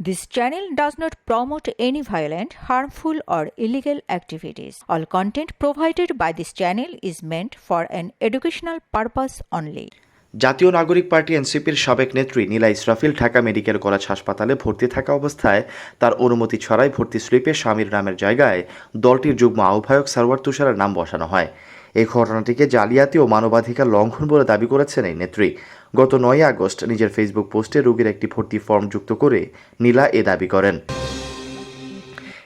This channel does not promote any violent, harmful, or illegal activities. All content provided by this channel is meant for an educational purpose only. জাতীয় নাগরিক party এনসিপির সাবেক নেত্রী Nila Israfil Dhaka medical college হাসপাতালে ভর্তি থাকা অবস্থায় তার অনুমতি ছাড়াই ভর্তি স্লিপে স্বামীর নামের জায়গায় দলটির যুগ্ম আহ্বায়ক সারওয়ার তুষারের নাম বসানো হয় এই ঘটনাটিকে জালিয়াতি ও মানবাধিকার লঙ্ঘন বলে দাবি করেছেন এই নেত্রী গত নয় আগস্ট নিজের ফেসবুক পোস্টে রোগীর একটি ভর্তি ফর্ম যুক্ত করে নীলা এ দাবি করেন।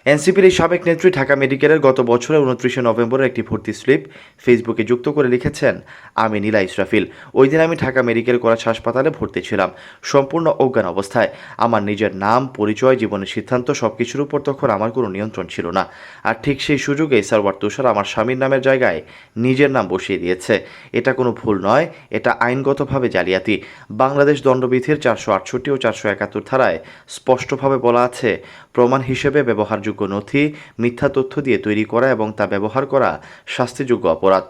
এনসিপির এই সাবেক নেত্রী ঢাকা মেডিকেলের গত বছরের উনত্রিশে নভেম্বরের একটি ভর্তি স্লিপ ফেসবুকে যুক্ত করে লিখেছেন, আমি নীলা ইসরাফিল। ওই দিন আমি ঢাকা মেডিকেল কলেজ হাসপাতালে ভর্তি ছিলাম। সম্পূর্ণ অজ্ঞান অবস্থায়। আমার নিজের নাম, পরিচয়, জীবনের সিদ্ধান্ত সব কিছুর উপর তখন আমার কোনো নিয়ন্ত্রণ ছিল না। আর ঠিক সেই সুযোগে সারওয়ার তুষার আমার স্বামীর নামের জায়গায় নিজের নাম বসিয়ে দিয়েছে। এটা কোনো ভুল নয়, এটা আইনগতভাবে জালিয়াতি। বাংলাদেশ দণ্ডবিধির চারশো আটষট্টি ও চারশো একাত্তর ধারায় স্পষ্টভাবে বলা আছে, প্রমাণ হিসেবে ব্যবহারযোগ্য নথি মিথ্যা তথ্য দিয়ে তৈরি করা এবং তা ব্যবহার করা শাস্তিযোগ্য অপরাধ।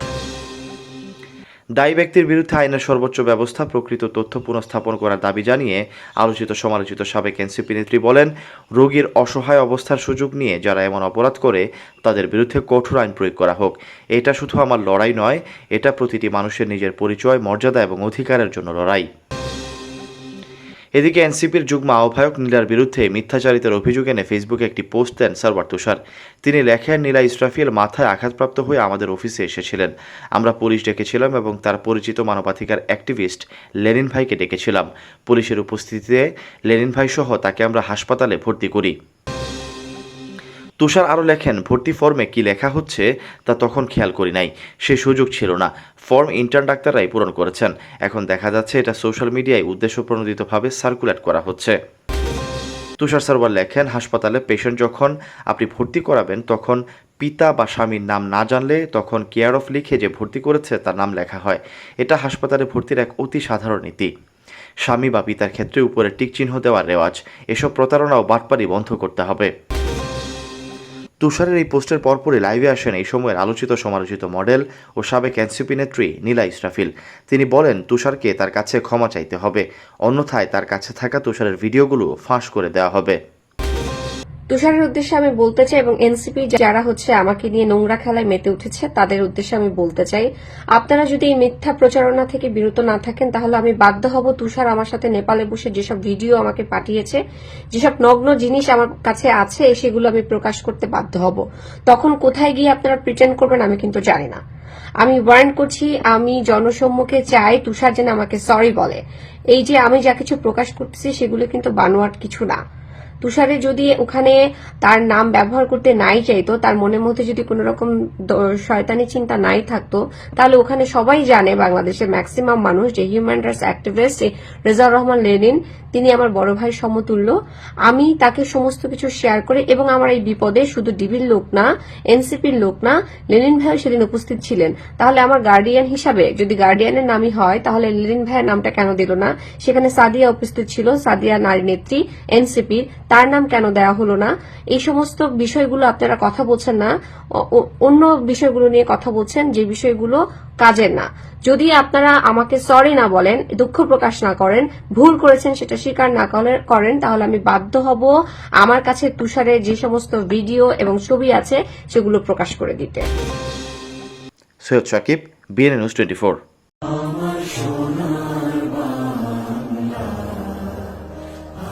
দায়ী ব্যক্তির বিরুদ্ধে আইনের সর্বোচ্চ ব্যবস্থা প্রকৃত তথ্য পুনঃস্থাপন করার দাবি জানিয়ে আলোচিত সমালোচিত সাবেক এনসিপি নেত্রী বলেন, রোগীর অসহায় অবস্থার সুযোগ নিয়ে যারা এমন অপরাধ করে, তাদের বিরুদ্ধে কঠোর আইন প্রয়োগ করা হোক। এটা শুধু আমার লড়াই নয়, এটা প্রতিটি মানুষের নিজের পরিচয়, মর্যাদা এবং অধিকারের জন্য লড়াই। এদিকে এনসিপির যুগ্ম আহ্বায়ক নীলার বিরুদ্ধে মিথ্যাচারিতার অভিযোগ এনে ফেসবুকে একটি পোস্ট দেন সারওয়ার তুষার। তিনি লেখেন, নীলা ইসরাফিল মাথায় আঘাতপ্রাপ্ত হয়ে আমাদের অফিসে এসেছিলেন। আমরা পুলিশ ডেকেছিলাম এবং তার পরিচিত মানবাধিকার অ্যাক্টিভিস্ট লেনিন ভাইকে ডেকেছিলাম। পুলিশের উপস্থিতিতে লেনিন ভাই সহ তাকে আমরা হাসপাতালে ভর্তি করি। তুষার আরও লেখেন, ভর্তি ফর্মে কি লেখা হচ্ছে তা তখন খেয়াল করি নাই। সে সুযোগ ছিল না। ফর্ম ইন্টার্ন ডাক্তাররাই পূরণ করেছেন। এখন দেখা যাচ্ছে এটা সোশ্যাল মিডিয়ায় উদ্দেশ্য প্রণোদিতভাবে সার্কুলেট করা হচ্ছে। তুষার সারওয়ার লেখেন, হাসপাতালে পেশেন্ট যখন আপনি ভর্তি করাবেন, তখন পিতা বা স্বামীর নাম না জানলে তখন কেয়ার অফ লিখে যে ভর্তি করেছে তার নাম লেখা হয়। এটা হাসপাতালে ভর্তির এক অতি সাধারণ নীতি। স্বামী বা পিতার ক্ষেত্রে উপরে টিক চিহ্ন দেওয়ার রেওয়াজ। এসব প্রতারণা ও বন্ধ করতে হবে। তুষারের এই পোস্টের পরপরই লাইভে আসেন এই সময়ের আলোচিত সমালোচিত মডেল ও সাবেক এনসিপি নেত্রী নীলা ইসরাফিল। তিনি বলেন, তুষারকে তার কাছে ক্ষমা চাইতে হবে, অন্যথায় তার কাছে থাকা তুষারের ভিডিওগুলো ফাঁস করে দেওয়া হবে। তুষারের উদ্দেশ্যে আমি বলতে চাই এবং এনসিপি যারা হচ্ছে আমাকে নিয়ে নোংরা খেলায় মেতে উঠেছে, তাদের উদ্দেশ্যে আমি বলতে চাই, আপনারা যদি এই মিথ্যা প্রচারণা থেকে বিরত না থাকেন, তাহলে আমি বাধ্য হব তুষার আমার সাথে নেপালে বসে যেসব ভিডিও আমাকে পাঠিয়েছে, যেসব নগ্ন জিনিস আমার কাছে আছে, সেগুলো আমি প্রকাশ করতে বাধ্য হব। তখন কোথায় গিয়ে আপনারা প্রিটেন্ড করবেন আমি কিন্তু জানি না। আমি ওয়ারেন্ট করছি, আমি জনসম্মুখে চাই তুষার যেন আমাকে সরি বলে। এই যে আমি যা কিছু প্রকাশ করতেছি, সেগুলো কিন্তু বানোয়াট কিছু না। তুষারে যদি ওখানে তার নাম ব্যবহার করতে নাই চাইতো, তার মনের মধ্যে যদি কোনো রকম শয়তানি চিন্তা নাই থাকতো, তাহলে ওখানে সবাই জানে বাংলাদেশের ম্যাক্সিমাম মানুষ, যে human rights activist Rezaur Rahman Lenin তিনি আমার বড় ভাই সমতুল্য। আমি তাকে সমস্ত কিছু শেয়ার করে এবং আমার এই বিপদে শুধু ডিবির লোক না এনসিপির লোক না লেনিন ভাইও সেদিন উপস্থিত ছিলেন। তাহলে আমার গার্ডিয়ান হিসাবে যদি গার্ডিয়ানের নামই হয়, তাহলে লেনিন ভাইয়ের নামটা কেন দিল না? সেখানে সাদিয়া উপস্থিত ছিল, সাদিয়া নারী নেত্রী এনসিপির তার নাম কেন দেওয়া হলো না? এই সমস্ত বিষয়গুলো আপনারা কথা বলছেন না। অন্য বিষয়গুলো নিয়ে কথা বলছেন, যে বিষয়গুলো কাজের না। যদি আপনারা আমাকে সরি না বলেন, দুঃখ প্রকাশ না করেন, ভুল করেছেন সেটা স্বীকার না করে- করেন তাহলে আমি বাধ্য হব আমার কাছে তুষারের যে সমস্ত ভিডিও এবং ছবি আছে সেগুলো প্রকাশ করে দিতে। Syed Sakib BNA news twenty four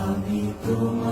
আমি তোমার